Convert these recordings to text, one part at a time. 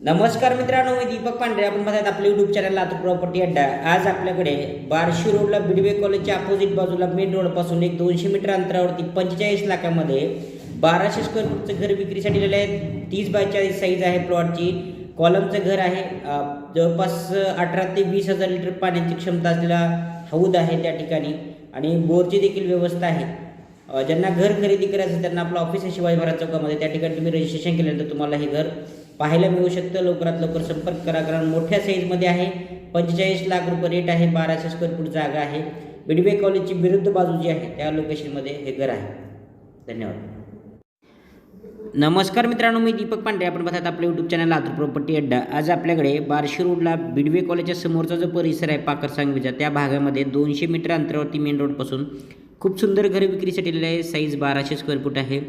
नमस्कार मित्रांनो मी दीपक पांढरे. आपण बघत आपल्या युट्यूब चॅनल लातूर प्रॉपर्टी अड्डा. आज आपल्याकडे बार्शी रोडला बिडवे कॉलेजच्या अपोजिट बाजूला मेन रोडपासून एक दोनशे मीटर अंतरावरती पंचेचाळीस लाखामध्ये बाराशे स्क्वेअर फूटचं घर विक्रीसाठी दिलेलं आहे तीस बाय चाळीस साईज आहे प्लॉटची कॉलमचं घर आहे. जवळपास अठरा ते वीस हजार लिटर पाण्याची क्षमता असलेला हौद आहे त्या ठिकाणी. आणि बोरची देखील व्यवस्था आहे. ज्यांना घर खरेदी करायचं त्यांना आपलं ऑफिस आहे शिवाजी महाराज चौकामध्ये. त्या ठिकाणी तुम्ही रजिस्ट्रेशन केल्यानंतर तुम्हाला हे घर पाहायला मिळू शकतं. लवकरात लवकर संपर्क करा. कारण मोठ्या साईजमध्ये आहे. पंचेचाळीस लाख रुपये रेट आहे. बाराशे स्क्वेअर फूट जागा आहे. बिडवे कॉलेजची विरुद्ध बाजू जी आहे त्या लोकेशनमध्ये हे घर आहे. धन्यवाद. नमस्कार मित्रांनो मी दीपक पांडे. आपण बघतात आपले यूट्यूब चॅनल लातूर प्रॉपर्टी अड्डा. आज आपल्याकडे बार्शी रोडला बिडवे कॉलेजच्या समोरचा जो परिसर आहे पाकर सांगवीचा त्या भागामध्ये दोनशे मीटर अंतरावरती मेन रोडपासून खूप सुंदर घर विक्रीसाठी आहे. साईज बाराशे स्क्वेअर फूट आहे.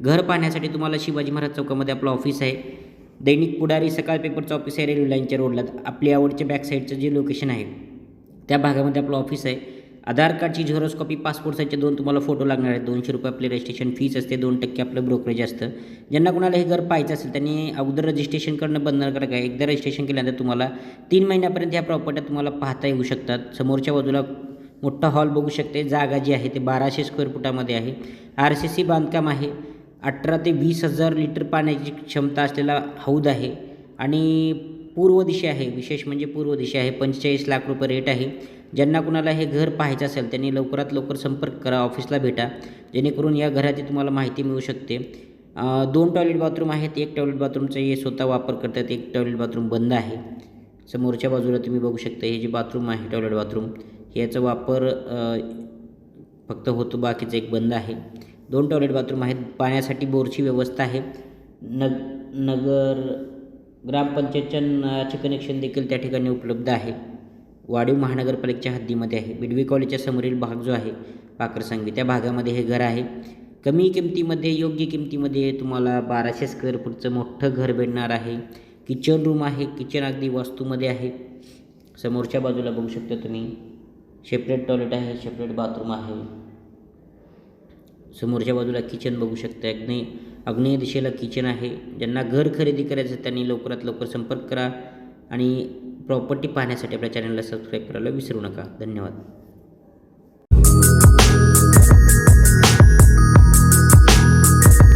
घर पाहण्यासाठी तुम्हाला शिवाजी महाराज चौकामध्ये आपलं ऑफिस आहे. दैनिक पुढारी सकाळ पेपरचं ऑफिस आहे रेल्वे लाईनच्या रोडला आपली आवडच्या बॅक साईडचं जे लोकेशन आहे त्या भागामध्ये आपलं ऑफिस आहे. आधार कार्डची झेरॉक्स कॉपी पासपोर्ट साईजचे दोन तुम्हाला फोटो लागणार आहेत. दोनशे रुपये आपले रजिस्ट्रेशन फीस असते दोन टक्के आपलं ब्रोकरेज असतं. ज्यांना कोणाला हे घर पाहायचं असेल त्यांनी अगोदर रजिस्ट्रेशन करणं बंधनकारक आहे एकदा रजिस्ट्रेशन केल्यानंतर तुम्हाला तीन महिन्यापर्यंत ह्या प्रॉपर्ट्या तुम्हाला पाहता येऊ शकतात. समोरच्या बाजूला मोठा हॉल बघू शकते. जागा जी आहे ते बाराशे स्क्वेअर फुटामध्ये आहे. आर सी सी बांधकाम आहे. अठरा ते वीस हजार लिटर पाण्याची क्षमता असलेला हौद आहे. आणि पूर्व दिशा आहे विशेष म्हणजे पूर्व दिशा आहे. पंचेचाळीस लाख रुपये रेट आहे. ज्यांना कुणाला हे घर पाहायचं असेल त्यांनी लवकरात लवकर संपर्क करा ऑफिसला भेटा. जेणेकरून या घराची तुम्हाला माहिती मिळू शकते. दोन टॉयलेट बाथरूम आहेत. एक टॉयलेट बाथरूमचा हे स्वतः वापर करतात. एक टॉयलेट बाथरूम बंद आहे. समोरच्या बाजूला तुम्ही बघू शकता हे जे बाथरूम आहे टॉयलेट बाथरूम याचा वापर फक्त होतो बाकीचं एक बंद आहे. दोन टॉयलेट बाथरूम आहेत. पाण्यासाठी बोरची व्यवस्था आहे. नग नगर ग्रामपंचायतच्या नळाचे कनेक्शन देखील त्या ठिकाणी उपलब्ध आहे. वाडीव महानगरपालिकेच्या हद्दीमध्ये आहे. बिडवी कॉलेजच्या समोरील भाग जो आहे पाकरसांगवी त्या भागामध्ये हे घर आहे. कमी किमतीमध्ये योग्य किमतीमध्ये तुम्हाला बाराशे स्क्वेअर फूटचं मोठं घर भेटणार आहे. किचन रूम आहे. किचन अगदी वास्तूमध्ये आहे. समोरच्या बाजूला बघू शकता तुम्ही. सेपरेट टॉयलेट आहे. सेपरेट बाथरूम आहे. समोरच्या बाजूला किचन बघू शकता. अग्नेय आग्नेय दिशेला किचन आहे. ज्यांना घर खरेदी करायचं त्यांनी लवकरात लवकर संपर्क करा आणि प्रॉपर्टी पाहण्यासाठी आपल्या चॅनलला सबस्क्राईब करायला विसरू नका. धन्यवाद.